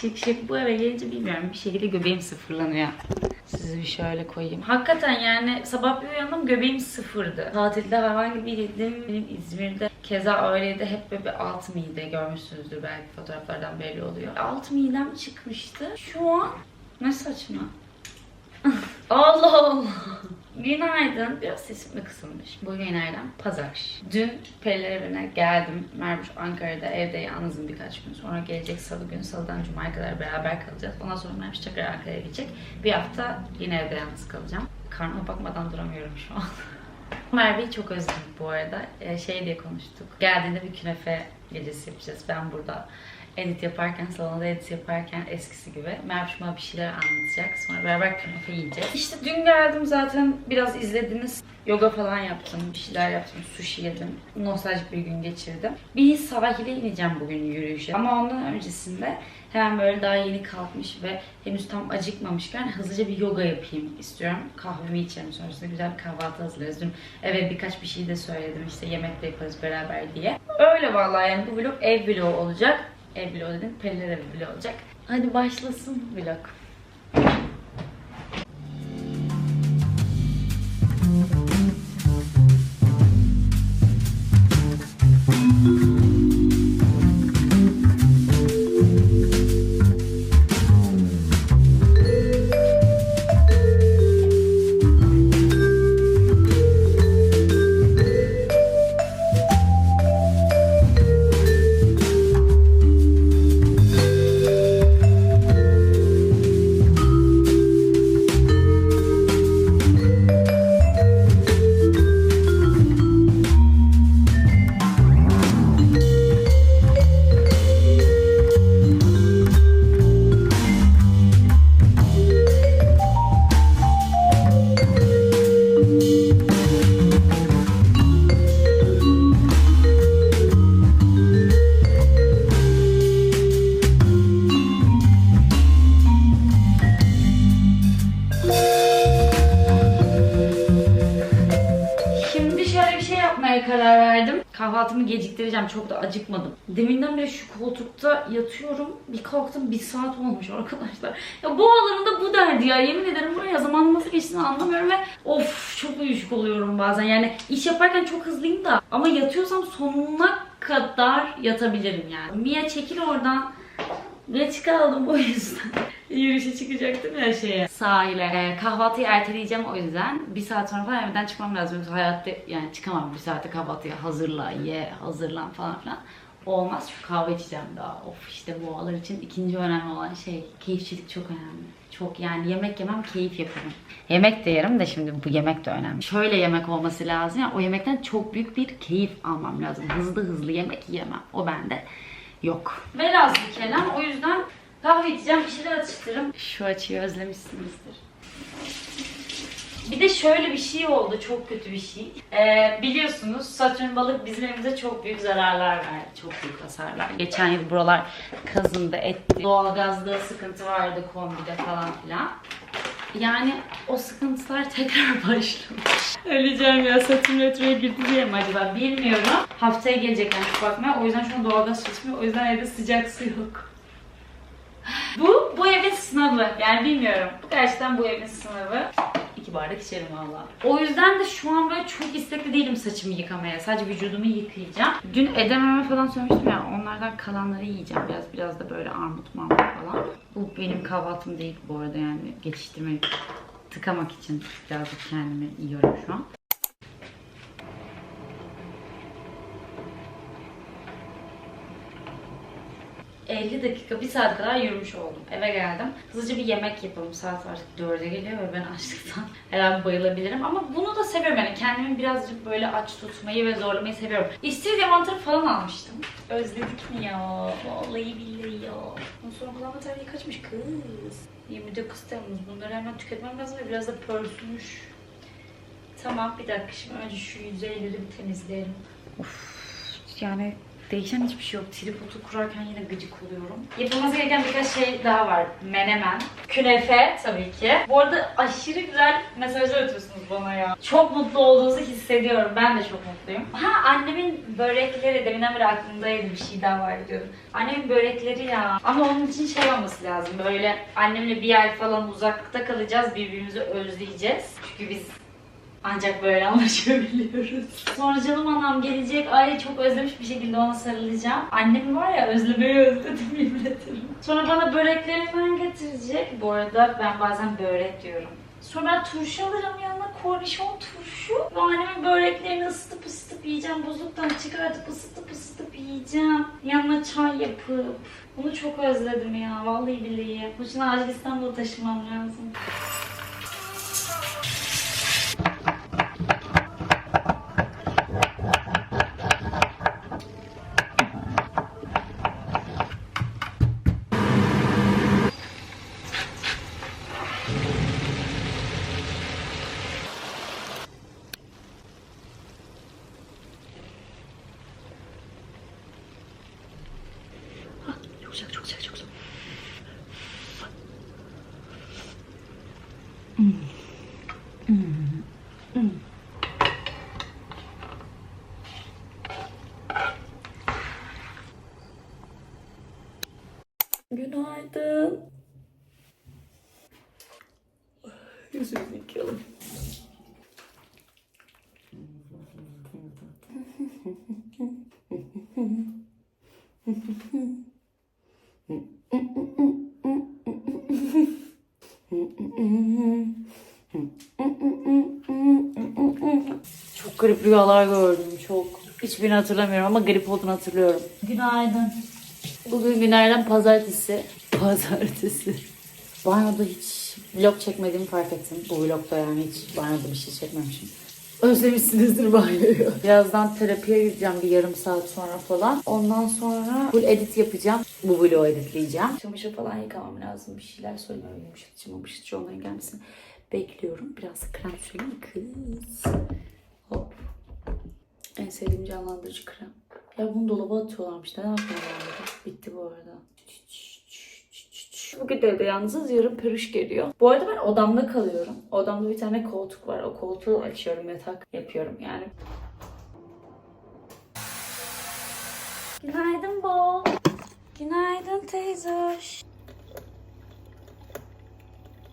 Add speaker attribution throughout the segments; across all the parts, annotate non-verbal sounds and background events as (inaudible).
Speaker 1: Şık şık şık. Bu eve gelince bilmiyorum bir şekilde göbeğim sıfırlanıyor. Sizi bir şöyle koyayım. Hakikaten yani sabah bir uyandım göbeğim sıfırdı. Tatilde hayvan gibiydim. Benim İzmir'de keza öyleydi. Hep böyle bir alt mide görmüşsünüzdür belki fotoğraflardan belli oluyor. Alt midem çıkmıştı. Şu an ne saçma. (laughs) Allah Allah. Günaydın. Biraz sesim de kısılmış. Bugün günlerden pazar. Dün Periler evine geldim. Mervuş Ankara'da evde yalnızım birkaç gün. Sonra gelecek salı günü. Salıdan Cuma'ya kadar beraber kalacağız. Ondan sonra Mervuş tekrar Ankara'ya gidecek. Bir hafta yine evde yalnız kalacağım. Karnıma bakmadan duramıyorum şu an. (laughs) Merve'yi çok özledim bu arada. Ee, şey diye konuştuk. Geldiğinde bir künefe gecesi yapacağız. Ben burada edit yaparken, salonda edit yaparken eskisi gibi. Merve bir şeyler anlatacak. Sonra beraber künefe yiyeceğiz. İşte dün geldim zaten biraz izlediniz. Yoga falan yaptım, bir şeyler yaptım, sushi yedim. Nostaljik bir gün geçirdim. Bir sahile ineceğim bugün yürüyüşe. Ama ondan öncesinde hemen böyle daha yeni kalkmış ve henüz tam acıkmamışken hızlıca bir yoga yapayım istiyorum. Kahvemi içerim sonrasında güzel bir kahvaltı hazırlarız. Dün eve birkaç bir şey de söyledim işte yemek de yaparız beraber diye. Öyle vallahi yani bu vlog ev vlogu olacak. Ev vlogu dedim, Periler evi vlogu olacak. Hadi başlasın vlog. Geciktireceğim. Çok da acıkmadım. Deminden beri şu koltukta yatıyorum. Bir kalktım bir saat olmuş arkadaşlar. Ya bu alanında bu derdi ya. Yemin ederim buraya zaman nasıl geçtiğini anlamıyorum ve of çok uyuşuk oluyorum bazen. Yani iş yaparken çok hızlıyım da ama yatıyorsam sonuna kadar yatabilirim yani. Mia çekil oradan. Geç kaldım o yüzden. Yürüyüşe çıkacaktım ya şeye. Sahile. Ee, kahvaltıyı erteleyeceğim o yüzden. Bir saat sonra falan evden çıkmam lazım. Yoksa hayatta yani çıkamam bir saate kahvaltıya hazırla, ye, hazırlan falan filan. Olmaz şu kahve içeceğim daha. Of işte bu oğlan için ikinci önemli olan şey keyifçilik çok önemli. Çok yani yemek yemem keyif yaparım. Yemek de yerim de şimdi bu yemek de önemli. Şöyle yemek olması lazım ya o yemekten çok büyük bir keyif almam lazım. Hızlı hızlı yemek yemem. O bende yok. Velhasıl kelam o yüzden kahve içeceğim bir şeyler atıştırırım. Şu açıyı özlemişsinizdir. Bir de şöyle bir şey oldu, çok kötü bir şey. Ee, biliyorsunuz Satürn balık bizim evimize çok büyük zararlar verdi, çok büyük hasarlar. Geçen yıl buralar kazındı, etti. Doğalgazda sıkıntı vardı kombide falan filan. Yani o sıkıntılar (laughs) tekrar başlamış. Öleceğim ya Satürn retroya girdi diye mi acaba bilmiyorum. Haftaya geleceklermiş bakmaya o yüzden şu an doğalgaz çalışmıyor o yüzden evde sıcak su yok. Bu, bu evin sınavı. Yani bilmiyorum. Bu gerçekten bu evin sınavı. İki bardak içerim valla. O yüzden de şu an böyle çok istekli değilim saçımı yıkamaya. Sadece vücudumu yıkayacağım. Dün edememe falan söylemiştim ya. Onlardan kalanları yiyeceğim biraz. Biraz da böyle armut marmut falan. Bu benim kahvaltım değil bu arada yani. Geçiştirmek, tıkamak için birazcık kendimi yiyorum şu an. 50 dakika, bir saat kadar yürümüş oldum. Eve geldim. Hızlıca bir yemek yapalım. Saat artık 4'e geliyor ve ben (laughs) açlıktan herhalde bayılabilirim. Ama bunu da seviyorum yani. Kendimi birazcık böyle aç tutmayı ve zorlamayı seviyorum. İstiridye mantarı falan almıştım. Özledik mi ya? Vallahi billahi ya. Ondan sonra kullanma tarihi kaçmış kız? 29 Temmuz. Bunları hemen tüketmem lazım ve biraz da pörsümüş. Tamam bir dakika şimdi önce şu yüzeyleri bir temizleyelim. Of yani Değişen hiçbir şey yok. Tripodu kurarken yine gıcık oluyorum. Yapılması gereken birkaç şey daha var. Menemen. Künefe tabii ki. Bu arada aşırı güzel mesajlar atıyorsunuz bana ya. Çok mutlu olduğunuzu hissediyorum. Ben de çok mutluyum. Ha annemin börekleri deminden beri aklımdaydı bir şey daha var diyordum. Annemin börekleri ya. Ama onun için şey olması lazım. Böyle annemle bir ay falan uzakta kalacağız. Birbirimizi özleyeceğiz. Çünkü biz ancak böyle anlaşabiliyoruz. Sonra canım anam gelecek. Ay çok özlemiş bir şekilde ona sarılacağım. Annemi var ya özlemeyi özledim yemin ederim. Sonra bana böreklerinden getirecek. Bu arada ben bazen börek diyorum. Sonra ben turşu alacağım yanına kornişon turşu. Ve annemin böreklerini ısıtıp ısıtıp yiyeceğim. Buzluktan çıkartıp ısıtıp ısıtıp yiyeceğim. Yanına çay yapıp. Bunu çok özledim ya. Vallahi billahi. Bu için acil İstanbul'a taşımam lazım. Çok sıcak, çok sıcak, çok sıcak. Günaydın. Yıkayalım. Çok garip rüyalar gördüm çok. Hiçbirini hatırlamıyorum ama grip olduğunu hatırlıyorum. Günaydın. Bugün günlerden pazartesi. (laughs) Pazartesi. Banyoda hiç vlog çekmediğimi fark ettim. Bu vlogda yani hiç banyoda bir şey çekmemişim. Özlemişsinizdir banyoyu. (laughs) Birazdan terapiye gideceğim bir yarım saat sonra falan. Ondan sonra full edit yapacağım. Bu vlogu editleyeceğim. Çamaşır falan yıkamam lazım. Bir şeyler söylüyorum. Yumuşatıcı yumuşatıcı onların gelmesini bekliyorum. Biraz krem süreyim kız. Hop. En sevdiğim canlandırıcı krem. Ya bunu dolaba atıyorlarmış. Neden atmıyorlar? Bitti bu arada. Bugün de evde yalnızız. Yarın peruş geliyor. Bu arada ben odamda kalıyorum. Odamda bir tane koltuk var. O koltuğu açıyorum. Yatak yapıyorum yani. Günaydın Bo. Günaydın teyze.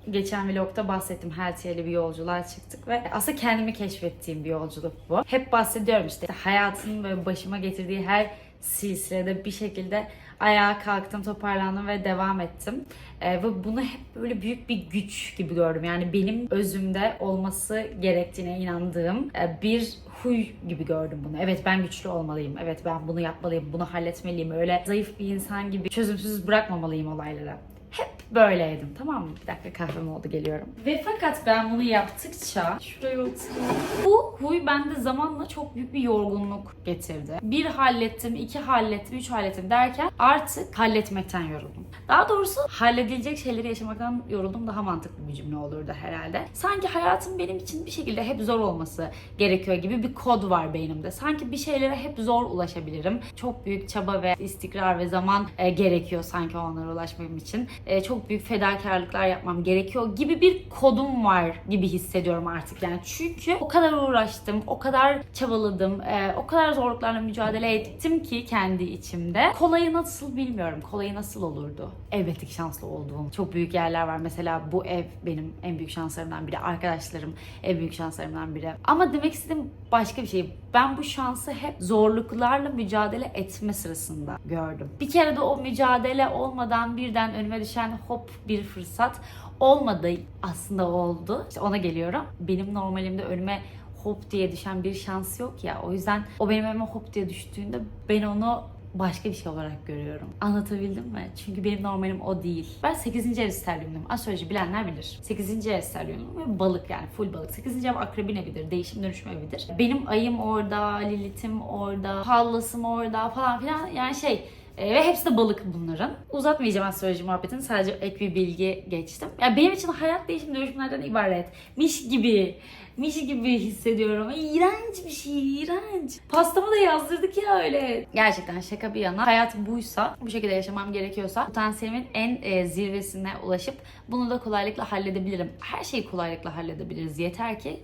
Speaker 1: Geçen vlogda bahsettim Heltiye'li bir yolculuğa çıktık ve aslında kendimi keşfettiğim bir yolculuk bu. Hep bahsediyorum işte hayatın böyle başıma getirdiği her silsilede bir şekilde ayağa kalktım, toparlandım ve devam ettim. Ee, ve bunu hep böyle büyük bir güç gibi gördüm. Yani benim özümde olması gerektiğine inandığım e, bir huy gibi gördüm bunu. Evet ben güçlü olmalıyım. Evet ben bunu yapmalıyım. Bunu halletmeliyim. Öyle zayıf bir insan gibi çözümsüz bırakmamalıyım olayları. Hep böyleydim tamam mı? Bir dakika kahvem oldu geliyorum. Ve fakat ben bunu yaptıkça şuraya oturayım. Bu huy bende zamanla çok büyük bir yorgunluk getirdi. Bir hallettim, iki hallettim, üç hallettim derken artık halletmekten yoruldum. Daha doğrusu halledilecek şeyleri yaşamaktan yoruldum daha mantıklı bir cümle olurdu herhalde. Sanki hayatım benim için bir şekilde hep zor olması gerekiyor gibi bir kod var beynimde. Sanki bir şeylere hep zor ulaşabilirim. Çok büyük çaba ve istikrar ve zaman e, gerekiyor sanki onlara ulaşmam için. E, çok büyük fedakarlıklar yapmam gerekiyor gibi bir kodum var gibi hissediyorum artık yani. Çünkü o kadar uğraştım, o kadar çabaladım, e, o kadar zorluklarla mücadele ettim ki kendi içimde. Kolayı nasıl bilmiyorum. Kolayı nasıl olurdu? Elbette ki şanslı olduğum çok büyük yerler var. Mesela bu ev benim en büyük şanslarımdan biri. Arkadaşlarım en büyük şanslarımdan biri. Ama demek istediğim başka bir şey. Ben bu şansı hep zorluklarla mücadele etme sırasında gördüm. Bir kere de o mücadele olmadan birden önüme düşen hop bir fırsat olmadı. Aslında oldu. İşte ona geliyorum. Benim normalimde önüme hop diye düşen bir şans yok ya. O yüzden o benim önüme hop diye düştüğünde ben onu başka bir şey olarak görüyorum. Anlatabildim mi? Çünkü benim normalim o değil. Ben 8. ev sterliumluyum. Astroloji bilenler bilir. 8. ev sterliumluyum ve balık yani full balık. 8. ev akrebin evidir. Değişim dönüşüm evidir. Benim ayım orada, Lilith'im orada, Pallas'ım orada falan filan. Yani şey E, ve hepsi de balık bunların. Uzatmayacağım astroloji muhabbetini. Sadece ek bir bilgi geçtim. Ya benim için hayat değişim dönüşümlerden ibaret. Miş gibi. Miş gibi hissediyorum. İğrenç bir şey, iğrenç. Pastamı da yazdırdık ya öyle. Gerçekten şaka bir yana. Hayat buysa, bu şekilde yaşamam gerekiyorsa potansiyelimin en e, zirvesine ulaşıp bunu da kolaylıkla halledebilirim. Her şeyi kolaylıkla halledebiliriz. Yeter ki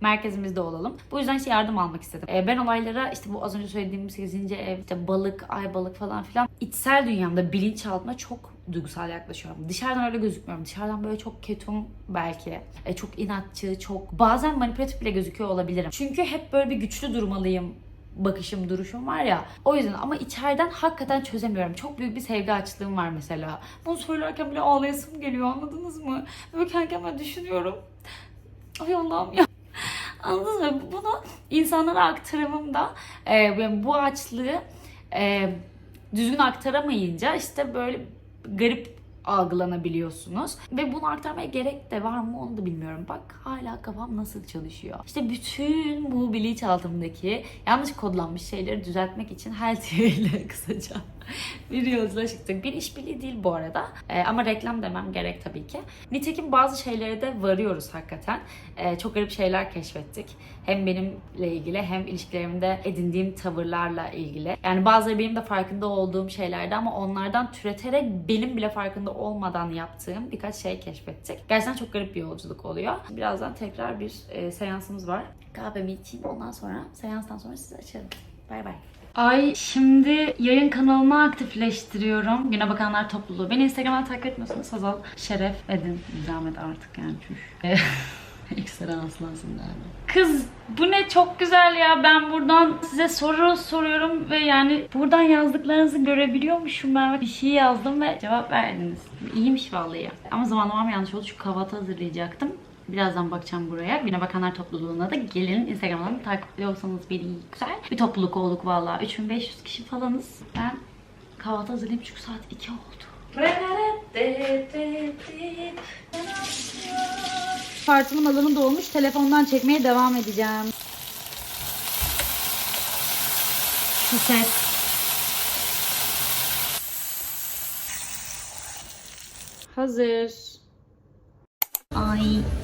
Speaker 1: merkezimizde olalım. Bu yüzden işte yardım almak istedim. Ee, ben olaylara işte bu az önce söylediğim 8. ev, işte balık, ay balık falan filan içsel dünyamda bilinçaltıma çok duygusal yaklaşıyorum. Dışarıdan öyle gözükmüyorum. Dışarıdan böyle çok ketum belki. E, çok inatçı, çok bazen manipülatif bile gözüküyor olabilirim. Çünkü hep böyle bir güçlü durmalıyım bakışım, duruşum var ya. O yüzden ama içeriden hakikaten çözemiyorum. Çok büyük bir sevgi açlığım var mesela. Bunu söylerken bile ağlayasım geliyor anladınız mı? Böyle kendi kendime düşünüyorum. Ay Allah'ım ya. Anladınız mı? Bunu insanlara aktarımımda e, bu açlığı e, düzgün aktaramayınca işte böyle garip algılanabiliyorsunuz. Ve bunu aktarmaya gerek de var mı onu da bilmiyorum. Bak hala kafam nasıl çalışıyor. İşte bütün bu bilinçaltımdaki yanlış kodlanmış şeyleri düzeltmek için TV ile (laughs) kısaca (laughs) bir yolculuğa çıktık. Bir işbirliği değil bu arada. Ee, ama reklam demem gerek tabii ki. Nitekim bazı şeylere de varıyoruz hakikaten. Ee, çok garip şeyler keşfettik. Hem benimle ilgili hem ilişkilerimde edindiğim tavırlarla ilgili. Yani bazıları benim de farkında olduğum şeylerdi ama onlardan türeterek benim bile farkında olmadan yaptığım birkaç şey keşfettik. Gerçekten çok garip bir yolculuk oluyor. Birazdan tekrar bir e, seansımız var. Kahvemi içeyim ondan sonra seanstan sonra sizi açarım. Bay bay. Ay şimdi yayın kanalımı aktifleştiriyorum. Güne Bakanlar Topluluğu. Beni Instagram'dan takip etmiyorsanız Hazal Şeref edin. Zahmet artık yani çüş. (laughs) Ekstra aslansın yani. Kız bu ne çok güzel ya. Ben buradan size soru soruyorum ve yani buradan yazdıklarınızı görebiliyormuşum ben. Bir şey yazdım ve cevap verdiniz. İyiymiş vallahi. Ama zamanlamam yanlış oldu. Şu kahvaltı hazırlayacaktım. Birazdan bakacağım buraya. Güne Bakanlar Topluluğu'na da gelin. Instagram'dan takip ediyorsanız beni güzel. Bir topluluk olduk valla. 3500 kişi falanız. Ben kahvaltı hazırlayayım çünkü saat 2 oldu. Partimin alanı dolmuş. Telefondan çekmeye devam edeceğim. Şu ses. Hazır. Ay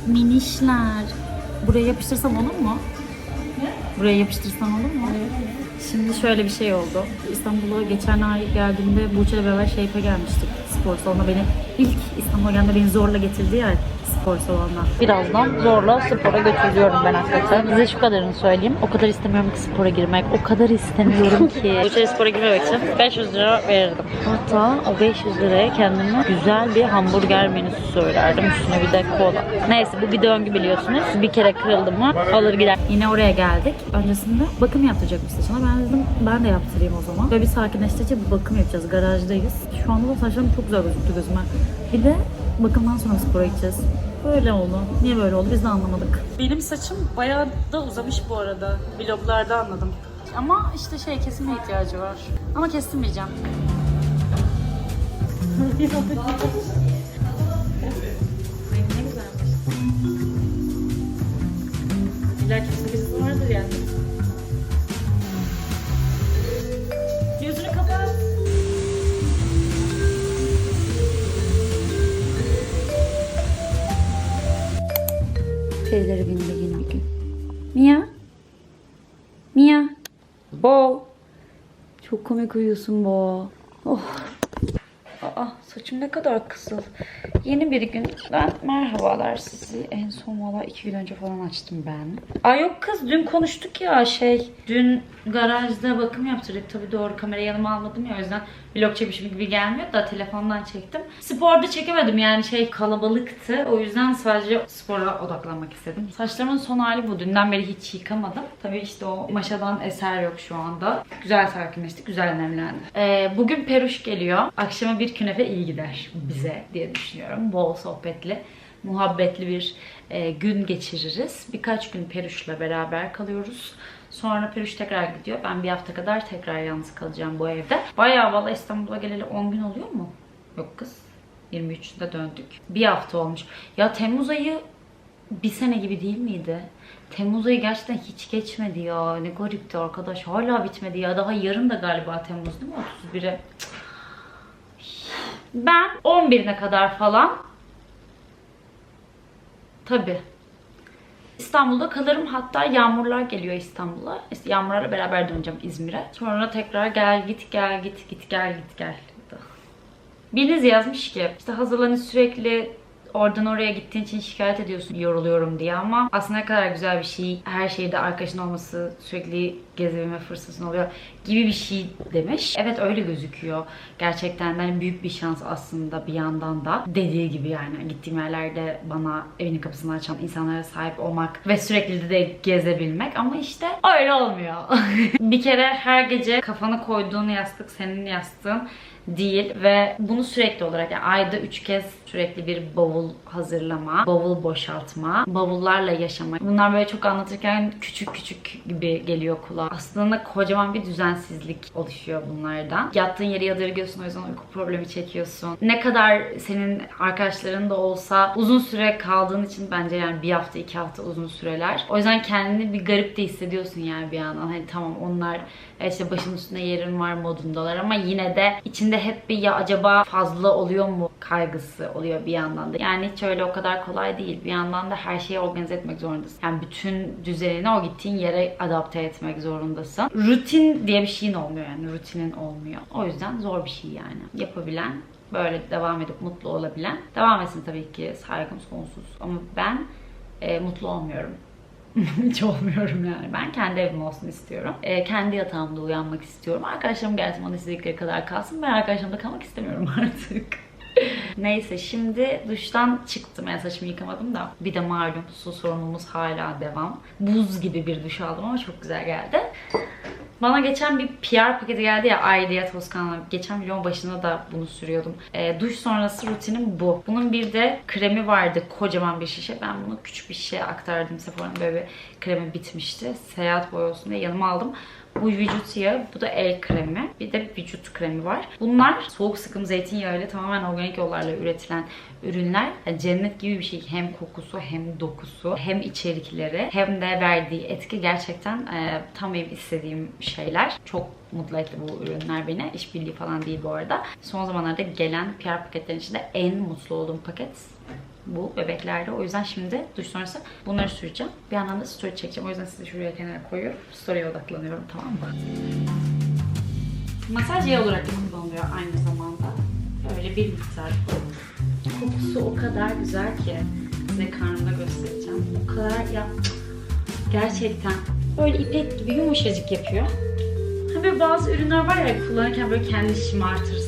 Speaker 1: minişler. Buraya yapıştırsam olur mu? Buraya yapıştırsam olur mu? Şimdi şöyle bir şey oldu. İstanbul'a geçen ay geldiğimde Buğçe'yle beraber Shape'e gelmiştik. Spor salonuna beni ilk İstanbul'a geldiğinde beni zorla getirdi ya spor salonuna. Birazdan zorla spora götürüyorum ben hakikaten. Size şu kadarını söyleyeyim. O kadar istemiyorum ki spora girmek. O kadar istemiyorum ki. (laughs) Buğçe'ye spora girmemek için 500 lira verirdim. Hatta o 500 liraya kendime güzel bir hamburger menüsü söylerdim. Üstüne bir de kola. Neyse bu bir döngü biliyorsunuz. Bir kere kırıldı mı alır gider. Yine oraya geldik. Öncesinde bakım yaptıracakmış saçına. Ben dedim ben de yaptırayım o zaman. Böyle bir sakinleştirici bir bakım yapacağız. Garajdayız. Şu anda da saçlarım çok güzel gözüktü gözüme. Bir de bakımdan sonra spora gideceğiz. Böyle oldu. Niye böyle oldu biz de anlamadık. Benim saçım bayağı da uzamış bu arada. Vloglarda anladım. Ama işte şey kesime ihtiyacı var. Ama kestirmeyeceğim. ne güzelmiş. İlla Şeyleri benim de yeni bir gün. Mia? Mia? Bo. Çok komik uyuyorsun Bo. Oh. Aa saçım ne kadar kısıl. Yeni bir gün. Ben merhabalar sizi en son valla iki gün önce falan açtım ben. Ay yok kız dün konuştuk ya şey. Dün garajda bakım yaptırdık. Tabii doğru kamerayı yanıma almadım ya o yüzden vlog çekmişim gibi gelmiyor da telefondan çektim. Sporda çekemedim yani şey kalabalıktı. O yüzden sadece spora odaklanmak istedim. Saçlarımın son hali bu. Dünden beri hiç yıkamadım. Tabii işte o maşadan eser yok şu anda. Güzel sakinleştik, güzel nemlendi. Ee, bugün peruş geliyor. Akşama bir künefe iyi gider bize diye düşünüyorum. Bol sohbetli, muhabbetli bir e, gün geçiririz. Birkaç gün peruşla beraber kalıyoruz. Sonra Peruş tekrar gidiyor. Ben bir hafta kadar tekrar yalnız kalacağım bu evde. Bayağı valla İstanbul'a geleli 10 gün oluyor mu? Yok kız. 23'ünde döndük. Bir hafta olmuş. Ya Temmuz ayı bir sene gibi değil miydi? Temmuz ayı gerçekten hiç geçmedi ya. Ne garipti arkadaş. Hala bitmedi ya. Daha yarın da galiba Temmuz değil mi? 31'e. Ben 11'ine kadar falan Tabii. İstanbul'da kalırım. Hatta yağmurlar geliyor İstanbul'a. Yağmurlarla beraber döneceğim İzmir'e. Sonra tekrar gel git gel git git gel git gel. Biriniz yazmış ki işte hazırlanın sürekli oradan oraya gittiğin için şikayet ediyorsun yoruluyorum diye ama aslında ne kadar güzel bir şey her şeyde arkadaşın olması sürekli gezebilme fırsatın oluyor gibi bir şey demiş. Evet öyle gözüküyor. Gerçekten hani büyük bir şans aslında bir yandan da. Dediği gibi yani gittiğim yerlerde bana evinin kapısını açan insanlara sahip olmak ve sürekli de gezebilmek ama işte öyle olmuyor. (laughs) bir kere her gece kafana koyduğun yastık senin yastığın değil ve bunu sürekli olarak yani ayda 3 kez sürekli bir bavul hazırlama, bavul boşaltma, bavullarla yaşama. Bunlar böyle çok anlatırken küçük küçük gibi geliyor kulağa. Aslında kocaman bir düzensizlik oluşuyor bunlardan. Yattığın yeri yadırgıyorsun o yüzden uyku problemi çekiyorsun. Ne kadar senin arkadaşların da olsa uzun süre kaldığın için bence yani bir hafta iki hafta uzun süreler. O yüzden kendini bir garip de hissediyorsun yani bir yandan. Hani tamam onlar e, işte başımın üstünde yerim var modundalar ama yine de içinde hep bir ya acaba fazla oluyor mu kaygısı oluyor bir yandan da. Yani hiç öyle o kadar kolay değil. Bir yandan da her şeyi organize etmek zorundasın. Yani bütün düzenini o gittiğin yere adapte etmek zorundasın. Rutin diye bir şeyin olmuyor yani. Rutinin olmuyor. O yüzden zor bir şey yani. Yapabilen böyle devam edip mutlu olabilen devam etsin tabii ki saygım sonsuz. Ama ben e, mutlu olmuyorum. (laughs) Hiç olmuyorum yani. Ben kendi evim olsun istiyorum. Ee, kendi yatağımda uyanmak istiyorum. Arkadaşlarım gelsin bana istedikleri kadar kalsın. Ben arkadaşlarımda kalmak istemiyorum (laughs) artık. Neyse şimdi duştan çıktım. Yani saçımı yıkamadım da. Bir de malum su sorunumuz hala devam. Buz gibi bir duş aldım ama çok güzel geldi. Bana geçen bir PR paketi geldi ya Aileya Toskan'la. Geçen videonun başında da bunu sürüyordum. Ee, duş sonrası rutinim bu. Bunun bir de kremi vardı. Kocaman bir şişe. Ben bunu küçük bir şişeye aktardım. Sephora'nın böyle bir kremi bitmişti. Seyahat boyu olsun diye yanıma aldım. Bu vücut yağı, bu da el kremi. Bir de vücut kremi var. Bunlar soğuk sıkım zeytinyağıyla tamamen organik yollarla üretilen ürünler. Yani cennet gibi bir şey. Hem kokusu hem dokusu hem içerikleri hem de verdiği etki gerçekten e, tam benim istediğim şeyler. Çok mutlu etti bu ürünler beni. İşbirliği falan değil bu arada. Son zamanlarda gelen PR paketlerin içinde en mutlu olduğum paket bu bebeklerde. O yüzden şimdi duş sonrası bunları süreceğim. Bir yandan da story çekeceğim. O yüzden sizi şuraya kenara koyuyorum. Story'e odaklanıyorum tamam mı? Masaj yağı olarak da kullanılıyor aynı zamanda. Böyle bir miktar Kokusu o kadar güzel ki size karnımda göstereceğim. O kadar ya gerçekten böyle ipek gibi yumuşacık yapıyor. Ha böyle bazı ürünler var ya kullanırken böyle kendini şımartırsın.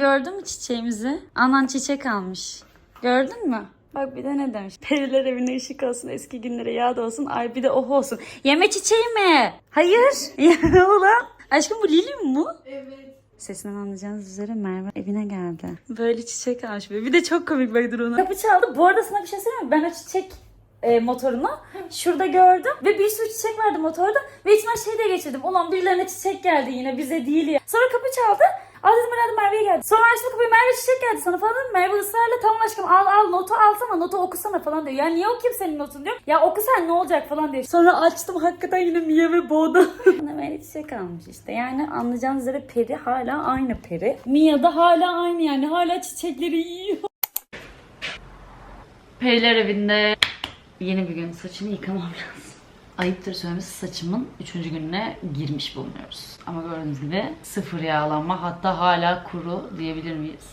Speaker 1: Gördün mü çiçeğimizi? Anan çiçek almış. Gördün mü? Bak bir de ne demiş? Periler evine ışık olsun, eski günlere yağ da olsun, ay bir de oh olsun. Yeme çiçeği mi? Hayır. (laughs) Ya oğlum. Aşkım bu lili mi bu?
Speaker 2: Evet.
Speaker 1: Sesinden anlayacağınız üzere Merve evine geldi. Böyle çiçek almış. Bir de çok komik bak dur ona. Kapı çaldı. Bu arada sana bir şey söyleyeyim mi? Ben o çiçek e, motorunu şurada gördüm ve bir sürü çiçek vardı motorda ve içimden şey de geçirdim. Ulan birilerine çiçek geldi yine bize değil ya. Sonra kapı çaldı. Aa dedim herhalde Merve'ye geldi. Sonra açtım kapıyı Merve çiçek geldi sana falan. Merve ısrarla tamam aşkım al al notu alsana notu okusana falan diyor. Ya niye okuyayım senin notun diyor. Ya oku sen ne olacak falan diyor. Sonra açtım hakikaten yine Mia ve Boğda. (laughs) Böyle çiçek almış işte. Yani anlayacağınız üzere peri hala aynı peri. Mia da hala aynı yani hala çiçekleri yiyor. Periler evinde yeni bir gün saçımı yıkamam lazım. Ayıptır söylemesi saçımın 3. gününe girmiş bulunuyoruz. Ama gördüğünüz gibi sıfır yağlanma hatta hala kuru diyebilir miyiz?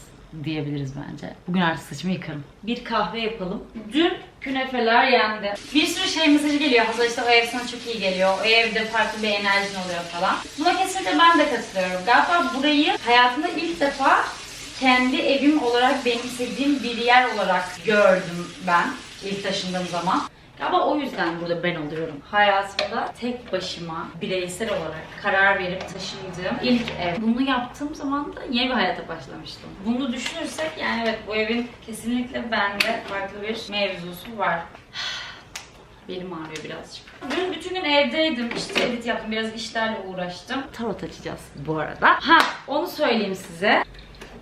Speaker 1: Diyebiliriz bence. Bugün artık saçımı yıkarım. Bir kahve yapalım. Dün künefeler yendi. Bir sürü şey mesajı geliyor. Hazır işte o ev sana çok iyi geliyor. O evde farklı bir enerjin oluyor falan. Buna kesinlikle ben de katılıyorum. Galiba burayı hayatımda ilk defa kendi evim olarak benimsediğim bir yer olarak gördüm ben ilk taşındığım zaman. Galiba o yüzden burada ben oluyorum. Hayatımda tek başıma bireysel olarak karar verip taşındığım ilk ev. Bunu yaptığım zaman da yeni bir hayata başlamıştım. Bunu düşünürsek yani evet bu evin kesinlikle bende farklı bir mevzusu var. (sighs) Belim ağrıyor birazcık. Dün bütün gün evdeydim. İşte edit yaptım. Biraz işlerle uğraştım. Tarot açacağız bu arada. Ha onu söyleyeyim size.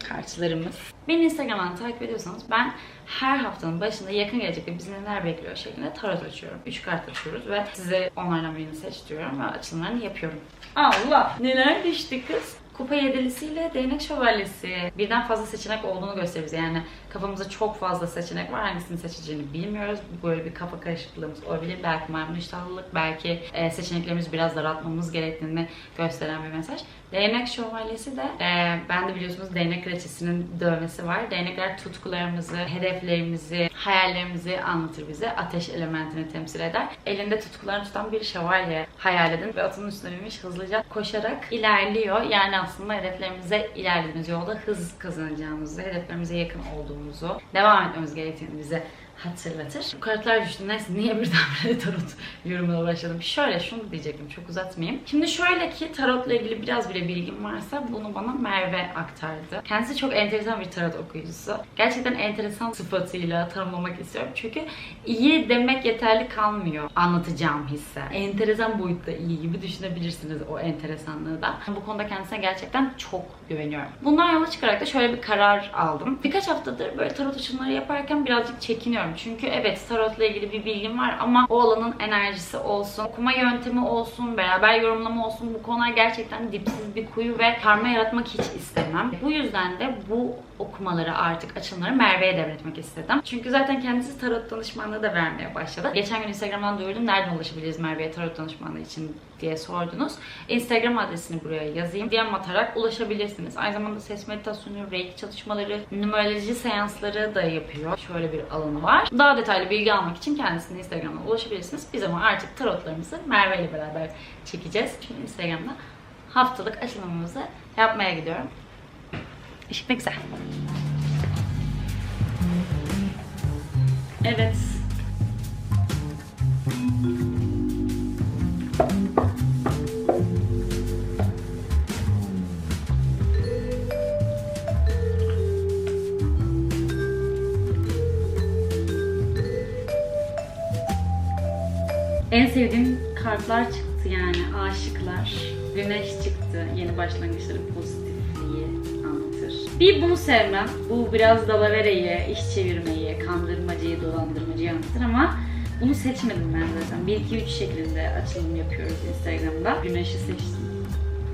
Speaker 1: Kartlarımız. Beni Instagram'dan takip ediyorsanız ben her haftanın başında yakın gelecekte bizi neler bekliyor şeklinde tarot açıyorum. 3 kart açıyoruz ve size onlardan birini seç diyorum ve açılımlarını yapıyorum. Allah! Neler düştü kız? Kupa yedilisiyle değnek şövalyesi. Birden fazla seçenek olduğunu gösteriyor bize. Yani kafamızda çok fazla seçenek var. Hangisini seçeceğini bilmiyoruz. Böyle bir kafa karışıklığımız olabilir. Belki maymun iştahlılık, belki e, seçeneklerimizi biraz daraltmamız gerektiğini gösteren bir mesaj. Değnek şövalyesi de e, ben de biliyorsunuz değnek kraliçesinin dövmesi var. Değnekler tutkularımızı, hedeflerimizi, hayallerimizi anlatır bize. Ateş elementini temsil eder. Elinde tutkularını tutan bir şövalye hayal edin ve atının üstüne binmiş hızlıca koşarak ilerliyor. Yani aslında hedeflerimize ilerlediğimiz yolda hız kazanacağımızı, hedeflerimize yakın olduğumuzu, devam etmemiz gerektiğini bize hatırlatır. Bu kartlar düştü. Neyse niye birdenbire (laughs) tarot yorumuna başladım? Şöyle şunu diyecektim çok uzatmayayım. Şimdi şöyle ki tarotla ilgili biraz bile bilgim varsa bunu bana Merve aktardı. Kendisi çok enteresan bir tarot okuyucusu. Gerçekten enteresan sıfatıyla tanımlamak istiyorum. Çünkü iyi demek yeterli kalmıyor anlatacağım hisse. Enteresan boyutta iyi gibi düşünebilirsiniz o enteresanlığı da. Bu konuda kendisine gerçekten çok güveniyorum. Bundan yola çıkarak da şöyle bir karar aldım. Birkaç haftadır böyle tarot açılımları yaparken birazcık çekiniyorum. Çünkü evet tarotla ilgili bir bilgim var ama o alanın enerjisi olsun, okuma yöntemi olsun, beraber yorumlama olsun bu konular gerçekten dipsiz bir kuyu ve karma yaratmak hiç istemem. Bu yüzden de bu okumaları artık açılımları Merve'ye devretmek istedim. Çünkü zaten kendisi tarot danışmanlığı da vermeye başladı. Geçen gün Instagram'dan duyurdum. Nereden ulaşabiliriz Merve'ye tarot danışmanlığı için diye sordunuz. Instagram adresini buraya yazayım. DM atarak ulaşabilirsiniz. Aynı zamanda ses meditasyonu, reiki çalışmaları, numeroloji seansları da yapıyor. Şöyle bir alanı var. Daha detaylı bilgi almak için kendisine Instagram'dan ulaşabilirsiniz. Biz ama artık tarotlarımızı Merve ile beraber çekeceğiz. Çünkü Instagram'da haftalık açılımımızı yapmaya gidiyorum. Işık ne güzel. Evet. En sevdiğim kartlar çıktı yani aşıklar. Güneş çıktı. Yeni başlangıçların pozitifliği anlatır. Bir bunu sevmem. Bu biraz dalavereyi, iş çevirmeyi, kandırmacıyı, dolandırmacıyı anlatır ama bunu seçmedim ben zaten. 1 2 3 şeklinde açılım yapıyoruz Instagram'da. Güneşi seçtim.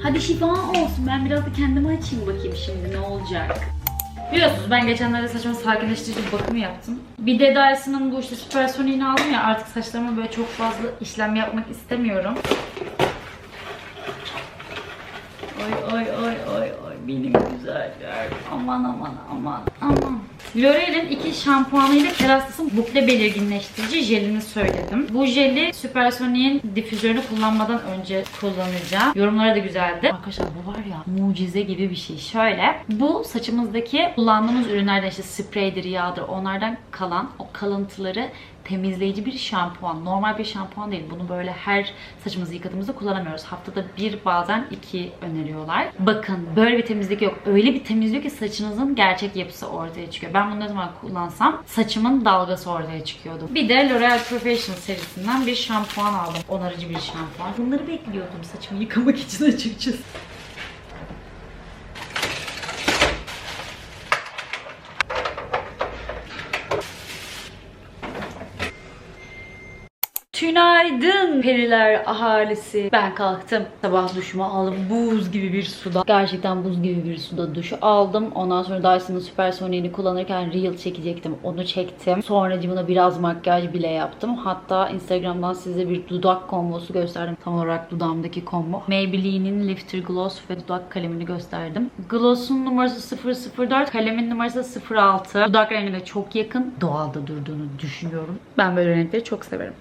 Speaker 1: Hadi şifa olsun. Ben biraz da kendimi açayım bakayım şimdi ne olacak. Biliyorsunuz ben geçenlerde saçma sakinleştirici bir bakımı yaptım. Bir de Dyson'ın bu işte süpersoniğini aldım ya artık saçlarıma böyle çok fazla işlem yapmak istemiyorum. Oy oy oy oy oy benim güzeller. Aman aman aman aman. L'Oreal'in iki şampuanıyla Kerastas'ın bukle belirginleştirici jelini söyledim. Bu jeli Supersonic'in difüzörünü kullanmadan önce kullanacağım. Yorumları da güzeldi. Arkadaşlar bu var ya mucize gibi bir şey. Şöyle bu saçımızdaki kullandığımız ürünlerden işte spreydir, yağdır onlardan kalan o kalıntıları temizleyici bir şampuan. Normal bir şampuan değil. Bunu böyle her saçımızı yıkadığımızda kullanamıyoruz. Haftada bir bazen iki öneriyorlar. Bakın böyle bir temizlik yok. Öyle bir temizliyor ki saçınızın gerçek yapısı ortaya çıkıyor. Ben bunu ne zaman kullansam saçımın dalgası ortaya çıkıyordu. Bir de L'Oreal Professional serisinden bir şampuan aldım. Onarıcı bir şampuan. Bunları bekliyordum saçımı yıkamak için açıkçası. Tünaydın periler ahalisi. Ben kalktım. Sabah duşumu aldım. Buz gibi bir suda. Gerçekten buz gibi bir suda duşu aldım. Ondan sonra Dyson'ın süpersoniğini kullanırken reel çekecektim. Onu çektim. Sonra cimuna biraz makyaj bile yaptım. Hatta Instagram'dan size bir dudak kombosu gösterdim. Tam olarak dudağımdaki kombo. Maybelline'in Lifter Gloss ve dudak kalemini gösterdim. Gloss'un numarası 004, kalemin numarası 06. Dudak rengine çok yakın. Doğalda durduğunu düşünüyorum. Ben böyle renkleri çok severim.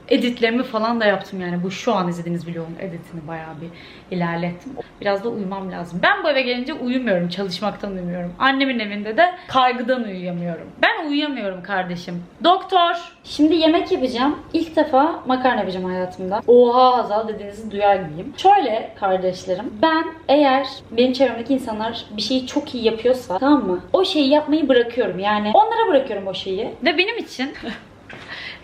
Speaker 1: Editlerimi falan da yaptım yani. Bu şu an izlediğiniz vlogun editini bayağı bir ilerlettim. Biraz da uyumam lazım. Ben bu eve gelince uyumuyorum. Çalışmaktan uyumuyorum. Annemin evinde de kaygıdan uyuyamıyorum. Ben uyuyamıyorum kardeşim. Doktor! Şimdi yemek yapacağım. İlk defa makarna yapacağım hayatımda. Oha Hazal dediğinizi duyar gibiyim. Şöyle kardeşlerim. Ben eğer benim çevremdeki insanlar bir şeyi çok iyi yapıyorsa tamam mı? O şeyi yapmayı bırakıyorum. Yani onlara bırakıyorum o şeyi. Ve benim için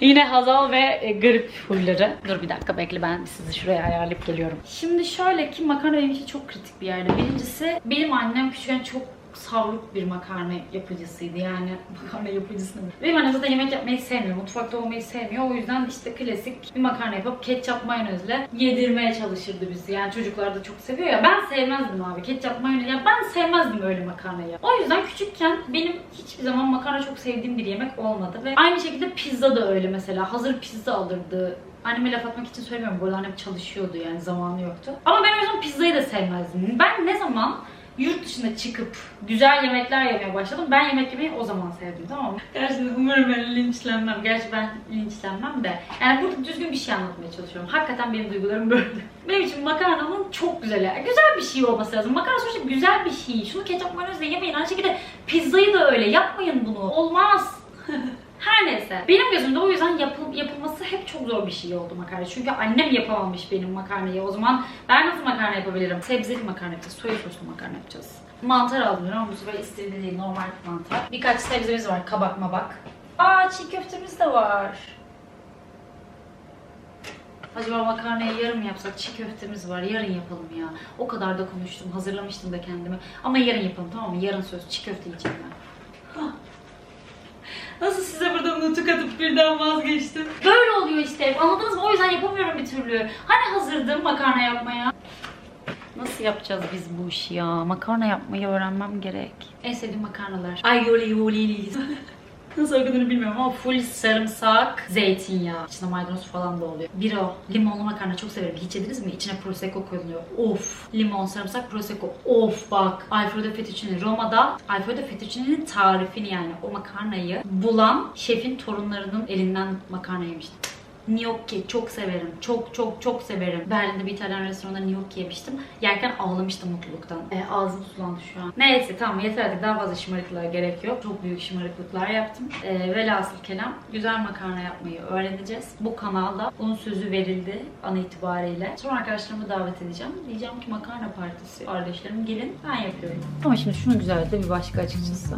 Speaker 1: Yine Hazal ve e, garip huyları. Dur bir dakika bekle ben sizi şuraya ayarlayıp geliyorum. Şimdi şöyle ki makarna benim için çok kritik bir yerde. Birincisi benim annem küçükken çok savruk bir makarna yapıcısıydı yani (laughs) makarna yapıcısı ne? Benim annem zaten yemek yapmayı sevmiyor, mutfakta olmayı sevmiyor. O yüzden işte klasik bir makarna yapıp ketçap mayonezle yedirmeye çalışırdı bizi. Yani çocuklar da çok seviyor ya. Ben sevmezdim abi ketçap mayonez. Ya ben sevmezdim öyle makarnayı. O yüzden küçükken benim hiçbir zaman makarna çok sevdiğim bir yemek olmadı ve aynı şekilde pizza da öyle mesela. Hazır pizza alırdı. Anneme laf atmak için söylemiyorum. Bu arada annem çalışıyordu yani zamanı yoktu. Ama ben o yüzden pizzayı da sevmezdim. Ben ne zaman yurt dışına çıkıp güzel yemekler yemeye başladım. Ben yemek yemeyi o zaman sevdim tamam mı? Gerçekten umarım ben linçlenmem. Gerçi ben linçlenmem de. Yani burada düzgün bir şey anlatmaya çalışıyorum. Hakikaten benim duygularım böyle. (laughs) Benim için makarnanın çok güzel. Güzel bir şey olması lazım. Makarna sonuçta güzel bir şey. Şunu ketçap mayonezle yemeyin. Aynı şekilde pizzayı da öyle. Yapmayın bunu. Olmaz. Her neyse. Benim gözümde o yüzden yapıl- yapılması hep çok zor bir şey oldu makarna. Çünkü annem yapamamış benim makarnayı. O zaman ben nasıl makarna yapabilirim? Sebzeli makarna yapacağız. Soya soslu makarna yapacağız. Mantar aldım bu sefer istediğim değil normal mantar. Birkaç sebzemiz var. Kabak mabak. Aa çiğ köftemiz de var. Acaba makarnayı yarım yapsak? Çiğ köftemiz var. Yarın yapalım ya. O kadar da konuştum. Hazırlamıştım da kendimi. Ama yarın yapalım tamam mı? Yarın söz. Çiğ köfte yiyeceğim ben. Hah. Nasıl size burada nutuk atıp birden vazgeçtim? Böyle oluyor işte. Anladınız mı? O yüzden yapamıyorum bir türlü. Hani hazırdım makarna yapmaya? Nasıl yapacağız biz bu işi ya? Makarna yapmayı öğrenmem gerek. En sevdiğim makarnalar. Aioli yoli Nasıl okunduğunu bilmiyorum ama full sarımsak, zeytinyağı. İçinde maydanoz falan da oluyor. Bir o. Limonlu makarna çok severim. Hiç yediniz mi? İçine prosecco koyuluyor. Of. Limon, sarımsak, prosecco. Of bak. Alfredo fettuccine. Roma'da Alfredo fettuccine'nin tarifini yani o makarnayı bulan şefin torunlarının elinden makarna yemiştim. Gnocchi çok severim. Çok çok çok severim. Berlin'de bir İtalyan restoranında gnocchi yemiştim. Yerken ağlamıştım mutluluktan. E, ağzım sulandı şu an. Neyse tamam yeter artık daha fazla şımarıklığa gerek yok. Çok büyük şımarıklıklar yaptım. E, velhasıl kelam güzel makarna yapmayı öğreneceğiz. Bu kanalda bunun sözü verildi an itibariyle. Sonra arkadaşlarımı davet edeceğim. Diyeceğim ki makarna partisi. Kardeşlerim gelin ben yapıyorum. Ama şimdi şunu güzeldi bir başka açıkçası.